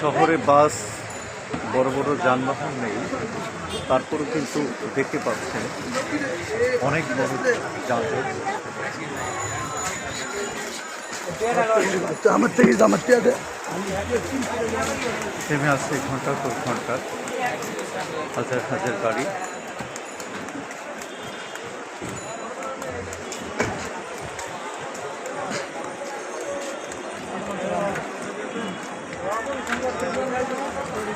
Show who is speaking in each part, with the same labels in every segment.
Speaker 1: শহরে বাস বড় বড় যানবাহন নেই তারপরেও কিন্তু দেখতে পাচ্ছেন অনেক বড় যানজট।
Speaker 2: আমার থেকে আমার থেকে
Speaker 1: থেমে আসছে ঘণ্টার পর ঘণ্টা। হাজার হাজার গাড়ি।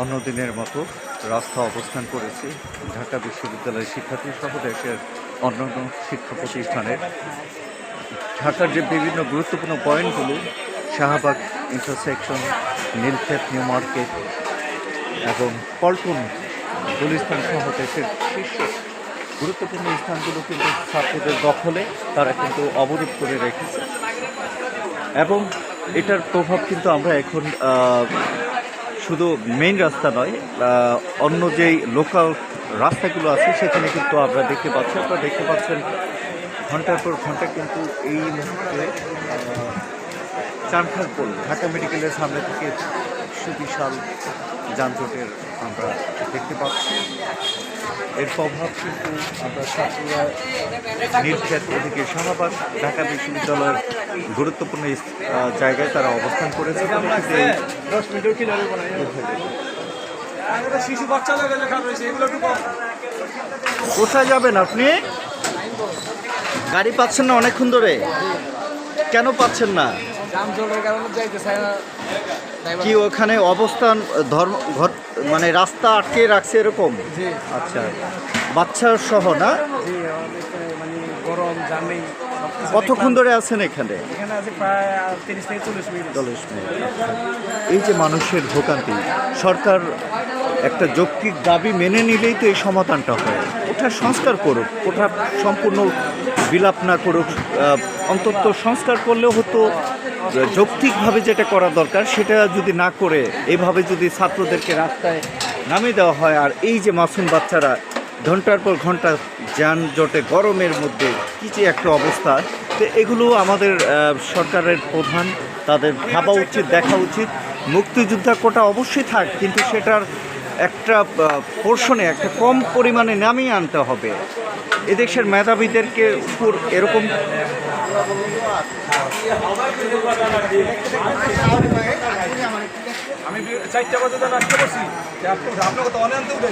Speaker 1: অন্য দিনের মতো রাস্তা অবস্থান করেছে ঢাকা বিশ্ববিদ্যালয়ের শিক্ষার্থী সহ দেশের অন্যান্য শিক্ষা প্রতিষ্ঠানের ঢাকার যে বিভিন্ন গুরুত্বপূর্ণ পয়েন্টগুলো, Shahbag intersection Nilkhet, New Market এবং পল্টন গুলিস্তান সহ দেশের শীর্ষ গুরুত্বপূর্ণ স্থানগুলো কিন্তু ছাত্রদের দখলে তারা কিন্তু অবরোধ করে রেখেছে। এবং এটার প্রভাব কিন্তু আমরা এখন শুধু মেইন রাস্তা নয় অন্য যেই লোকাল রাস্তাগুলো আছে, সেখানে কিন্তু আমরা দেখতে পাচ্ছি। আপনারা দেখতে পাচ্ছেন ঘণ্টার পর ঘণ্টা কিন্তু এই মুহূর্তে চানখারপুল ঢাকা মেডিকেলের সামনে থেকে সুবিশাল যানজটের আমরা দেখতে পাচ্ছি। এর প্রভাব কিন্তু আমরা ছাত্ররা নীলক্ষেত ওদিকে শাহবাগ ঢাকা বিশ্ববিদ্যালয়ের গুরুত্বপূর্ণ জায়গায় তারা অবস্থান করেছে।
Speaker 2: শিশু বাচ্চাদের
Speaker 1: কোথায় যাবেন আপনি? গাড়ি পাচ্ছেন না অনেকক্ষণ ধরে? কেন পাচ্ছেন না? কি ওখানে অবস্থান ধর্ম মানে রাস্তা আটকে রাখছে এরকম? আচ্ছা। বাচ্চা সহ না?
Speaker 3: মানে গরম
Speaker 1: কতক্ষণ ধরে আছেন এখানে?
Speaker 3: চল্লিশ মিনিট।
Speaker 1: এই যে মানুষের ভোগান্তি সরকার একটা যৌক্তিক দাবি মেনে নিলেই তো এই সমাধানটা হয়। ওটা সংস্কার করুক ওটা সম্পূর্ণ বিলাপ না করুক অন্তত সংস্কার করলেও হতো যৌক্তিকভাবে যেটা করা দরকার, সেটা যদি না করে এভাবে যদি ছাত্রদেরকে রাস্তায় নামিয়ে দেওয়া হয়, আর এই যে মাসুম বাচ্চারা ঘণ্টার পর ঘণ্টা যানজটে গরমের মধ্যে কী যে একটা অবস্থা, তো এগুলো আমাদের সরকারের প্রধান তাদের ভাবা উচিত, দেখা উচিত। মুক্তিযোদ্ধা কোটা অবশ্যই থাক, কিন্তু সেটার একটা পোর্শনে একটা কম পরিমাণে নামিয়ে আনতে হবে। এদেশের মেধাবীদেরকে উপর এরকম
Speaker 2: আমি চারটা বাজে নাচতে পারছি আপনাকে তো অনেক উঠে